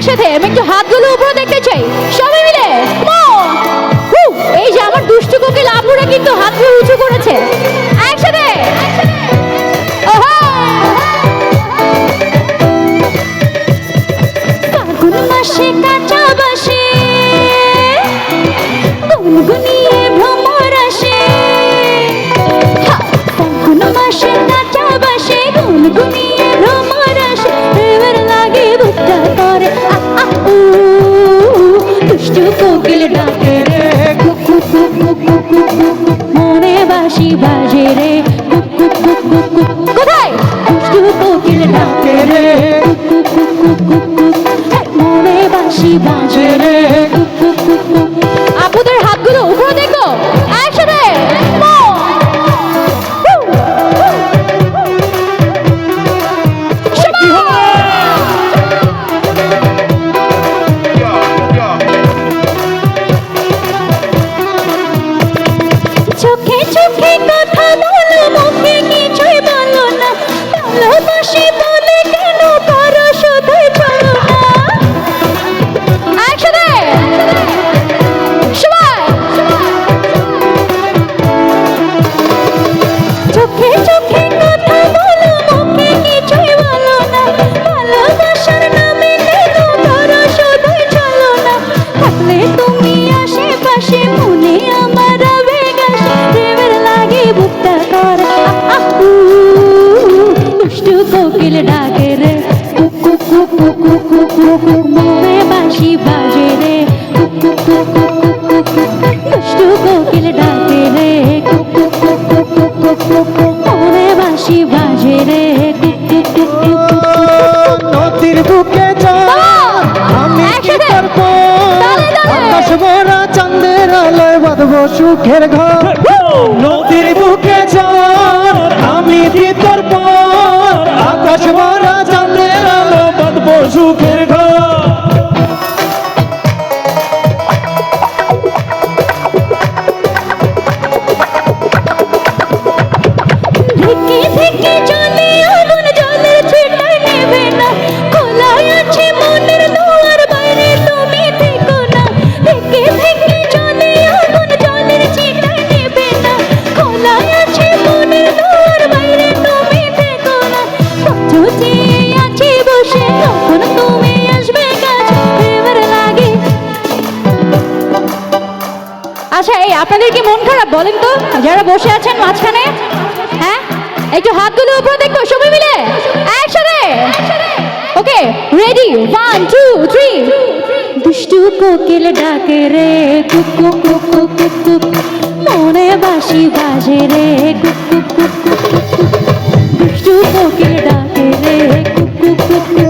একসাথে আমি একটু হাতগুলো উপরে দেখতে চাই। সবাই মিলে এই যে আমার দুষ্টু কোকিল আপুরা কিন্তু হাতগুলো উঁচু করেছে। একসাথে ফাগুন কোকিল ডাকে রে কুকু কুকু কুকু মনে বাসি কোথায় কোকিল ডাকে বাঁধব সুখের ঘর নদীর বুকে যাওয়ার আমি তোর পর। আপনাদের কি মন খারাপ বলেন তো যারা বসে আছেন মাঝখানে হ্যাঁ একটু হাতগুলো উপরে দেখব সবাই মিলে একসাথে okay ready one two three দুষ্টু কোকিল ডাকে রে কুকু কুকু কুকু মনে বাসি বাজে রে কুকু কুকু কুকু দুষ্টু কোকিল ডাকে রে কুকু কুকু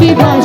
शिवा